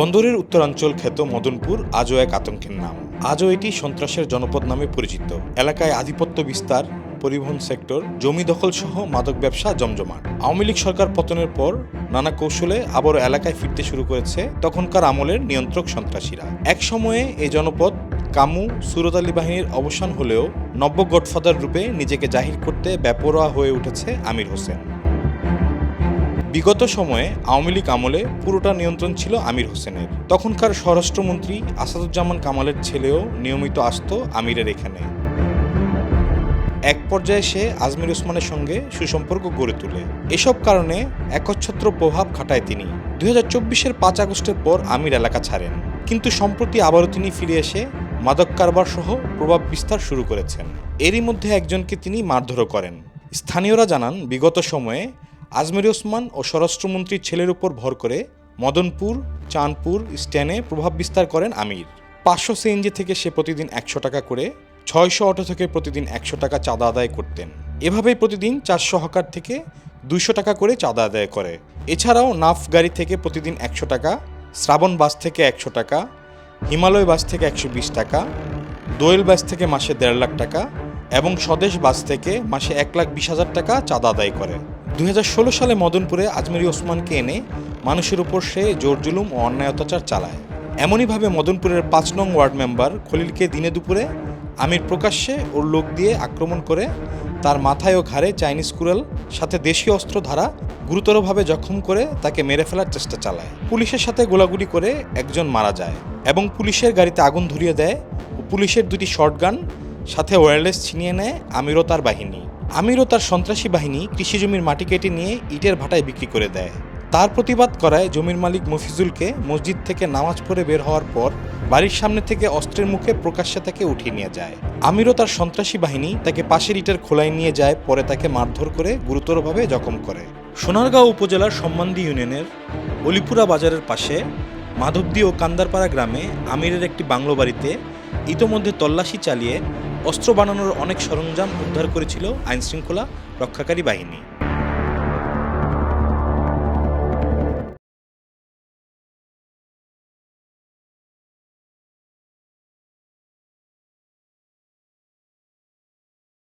বন্দরের উত্তরাঞ্চল খ্যাত মদনপুর আজও এক আতঙ্কের নাম। আজও এটি সন্ত্রাসের জনপদ নামে পরিচিত। এলাকায় আধিপত্য বিস্তার, পরিবহন সেক্টর, জমি দখল সহ মাদক ব্যবসা জমজমাট। আওয়ামী লীগ সরকার পতনের পর নানা কৌশলে আবারও এলাকায় ফিরতে শুরু করেছে তখনকার আমলের নিয়ন্ত্রক সন্ত্রাসীরা। এক সময়ে এই জনপদ কামু সুরতালি বাহিনীর অবসান হলেও নব্য গডফাদার রূপে নিজেকে জাহির করতে ব্যাপরোয়া হয়ে উঠেছে আমির হোসেন। বিগত সময়ে আওয়ামী লীগ আমলে পুরোটা নিয়ন্ত্রণ ছিল আমির হোসেনের। তখনকার স্বরাষ্ট্রমন্ত্রী আসাদুজ্জামান কামালের ছেলেও নিয়মিত আসতো আমিরের এখানে। এক পর্যায়ে সে আজমির ওসমানের সঙ্গে সুসম্পর্ক গড়ে তোলে। এসব কারণে একচ্ছত্র প্রভাব খাটায় তিনি। দুই হাজার চব্বিশের পাঁচ আগস্টের পর আমির এলাকা ছাড়েন। কিন্তু সম্প্রতি আবারও তিনি ফিরে এসে মাদক কারবার সহ প্রভাব বিস্তার শুরু করেছেন। এরই মধ্যে একজনকে তিনি মারধরও করেন। স্থানীয়রা জানান, বিগত সময়ে আজমির ওসমান ও স্বরাষ্ট্রমন্ত্রীর ছেলের উপর ভর করে মদনপুর, চাঁদপুর স্ট্যানে প্রভাব বিস্তার করেন আমির। পাঁচশো সিএনজি থেকে সে প্রতিদিন একশো টাকা করে, ছয়শো অটো থেকে প্রতিদিন একশো টাকা চাঁদা আদায় করতেন। এভাবেই প্রতিদিন চারশো হকার থেকে দুইশো টাকা করে চাঁদা আদায় করে। এছাড়াও নাফ গাড়ি থেকে প্রতিদিন একশো টাকা, শ্রাবণ বাস থেকে একশো টাকা, হিমালয় বাস থেকে একশো বিশ টাকা, দোয়েল বাস থেকে মাসে দেড় লাখ টাকা এবং স্বদেশ বাস থেকে মাসে এক লাখ বিশ হাজার টাকা চাঁদা আদায় করে। দুই হাজার ষোলো সালে মদনপুরে আজমেরি ওসমানকে এনে মানুষের উপর সে জোর জুলুম ও অন্যায় অত্যাচার চালায়। এমনইভাবে মদনপুরের পাঁচ নং ওয়ার্ড মেম্বার খলিলকে দিনে দুপুরে আমির প্রকাশ্যে ওর লোক দিয়ে আক্রমণ করে তার মাথায় ও ঘাড়ে চাইনিজ কুরাল সাথে দেশীয় অস্ত্র ধারা গুরুতরভাবে জখম করে তাকে মেরে ফেলার চেষ্টা চালায়। পুলিশের সাথে গোলাগুলি করে একজন মারা যায় এবং পুলিশের গাড়িতে আগুন ধরিয়ে দেয় ও পুলিশের দুটি শর্টগান সাথে ওয়্যারলেস ছিনিয়ে নেয় আমিরও তার বাহিনী। আমিরও তার সন্ত্রাসী বাহিনী কৃষি জমির মাটি কেটে নিয়ে ইটের ভাটায় বিক্রি করে দেয়। তার প্রতিবাদ করায় জমির মালিক মফিজুলকে মসজিদ থেকে নামাজ পড়ে বের হওয়ার পর বাড়ির সামনে থেকে অস্ত্রের মুখে প্রকাশ্যে তাকে উঠিয়ে নিয়ে যায়। আমিরও তার সন্ত্রাসী বাহিনী তাকে পাশের ইটের খোলায় নিয়ে যায়, পরে তাকে মারধর করে গুরুতরভাবে জখম করে। সোনারগাঁও উপজেলার সম্বন্ধী ইউনিয়নের অলিপুরা বাজারের পাশে মাধবদী ও কান্দারপাড়া গ্রামে আমিরের একটি বাংলো বাড়িতে ইতোমধ্যে তল্লাশি চালিয়ে অস্ত্র বানানোর অনেক সরঞ্জাম উদ্ধার করেছিল আইনশৃঙ্খলা রক্ষাকারী বাহিনী।